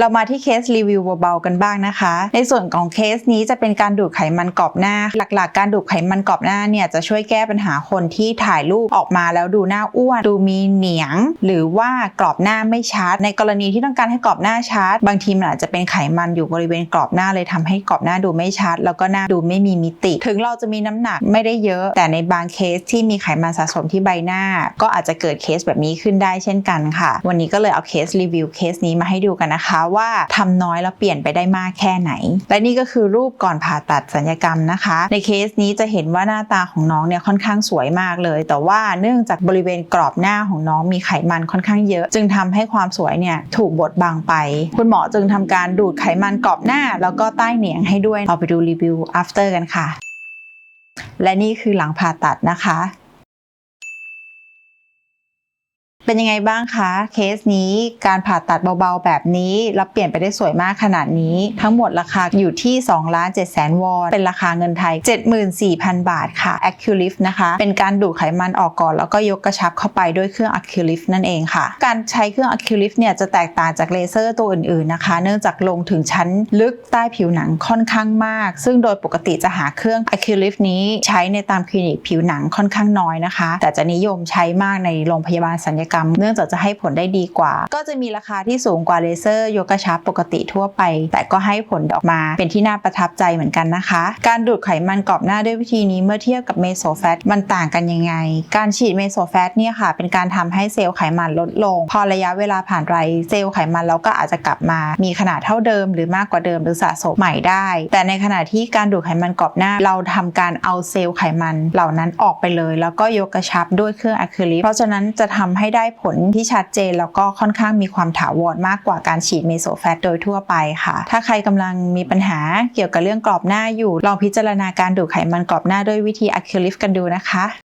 เรามาที่เคสรีวิวเบาๆกันบ้างนะคะ ในส่วนของเคสนี้จะเป็นการดูดไขมันกรอบหน้า หลักๆ การดูดไขมันกรอบหน้าเนี่ยจะช่วยแก้ปัญหาคนที่ถ่ายรูปออกมาแล้วดูหน้าอ้วน ดูมีเหนียง หรือว่ากรอบหน้าไม่ชัด ในกรณีที่ต้องการให้กรอบหน้าชัด บางทีมันอาจจะเป็นไขมันอยู่บริเวณกรอบหน้าเลยทำให้กรอบหน้าดูไม่ชัด แล้วก็หน้าดูไม่มีมิติ ถึงเราจะมีน้ำหนักไม่ได้เยอะ แต่ในบางเคสที่มีไขมันสะสมที่ใบหน้า ก็อาจจะเกิดเคสแบบนี้ขึ้นได้เช่นกันค่ะ วันนี้ก็เลยเอาเคสรีวิวเคสนี้มาให้ดูกันนะคะว่าทำน้อยแล้วเปลี่ยนไปได้มากแค่ไหน และนี่ก็คือรูปก่อนผ่าตัดสัญญกรรมนะคะ ในเคสนี้จะเห็นว่าหน้าตาของน้องเนี่ยค่อนข้างสวยมากเลย แต่ว่าเนื่องจากบริเวณกรอบหน้าของน้องมีไขมันค่อนข้างเยอะ จึงทำให้ความสวยเนี่ยถูกบดบังไป คุณหมอจึงทำการดูดไขมันกรอบหน้า แล้วก็ใต้เหนียงให้ด้วยเอาไปดูรีวิว after กันค่ะ และนี่คือหลังผ่าตัดนะคะ เป็นยังไงบ้างคะเคสนี้การผ่าตัดเบาๆ แบบนี้แล้วเปลี่ยนไปได้สวยมากขนาดนี้ ทั้งหมดราคาอยู่ที่2ล้าน7แสนวอนเป็นราคาเงินไทย 74,000 บาทค่ะ a c u l i f t นะคะ เป็นการดูดไขมันออกก่อน แล้วก็ยกกระชับเข้าไปด้วยเครื่อง a c u l i f t นั่นเองค่ะ การใช้เครื่อง a c u l i f t เนี่ยจะแตกต่างจากเลเซอร์ตัวอื่นๆนะคะ เนื่องจากลงถึงชั้นลึกใต้ผิวหนังค่อนข้างมาก ซึ่งโดยปกติจะหาเครื่อง a c u l i f t นี้ใช้ในตามคลินิกผิวหนังค่อนข้างน้อยนะคะ แต่จะนิยมใช้มากในโรงพยาบาลศัลยกรรมเนื่องจากจะให้ผลได้ดีกว่า ก็จะมีราคาที่สูงกว่าเลเซอร์โยกกระชับปกติทั่วไป แต่ก็ให้ผลออกมาเป็นที่น่าประทับใจเหมือนกันนะคะ การดูดไขมันกรอบหน้าด้วยวิธีนี้เมื่อเทียบกับเมโซแฟตมันต่างกันยังไง การฉีดเมโซแฟตเนี่ยค่ะ เป็นการทำให้เซลล์ไขมันลดลง พอระยะเวลาผ่านไปเซลล์ไขมันเราก็อาจจะกลับมา มีขนาดเท่าเดิม หรือมากกว่าเดิมหรือสะสมใหม่ได้ แต่ในขณะที่การดูดไขมันกรอบหน้า เราทำการเอาเซลล์ไขมันเหล่านั้นออกไปเลย แล้วก็ยกกระชับด้วยเครื่องอะคริลิกเพราะฉะนั้นจะทำให้ได้ผลที่ชัดเจนแล้วก็ค่อนข้างมีความถาวรมากกว่าการฉีดเมโซแฟตโดยทั่วไปค่ะ ถ้าใครกำลังมีปัญหาเกี่ยวกับเรื่องกรอบหน้าอยู่ ลองพิจารณาการดูดไขมันกรอบหน้าด้วยวิธีอะคริลิฟกันดูนะคะ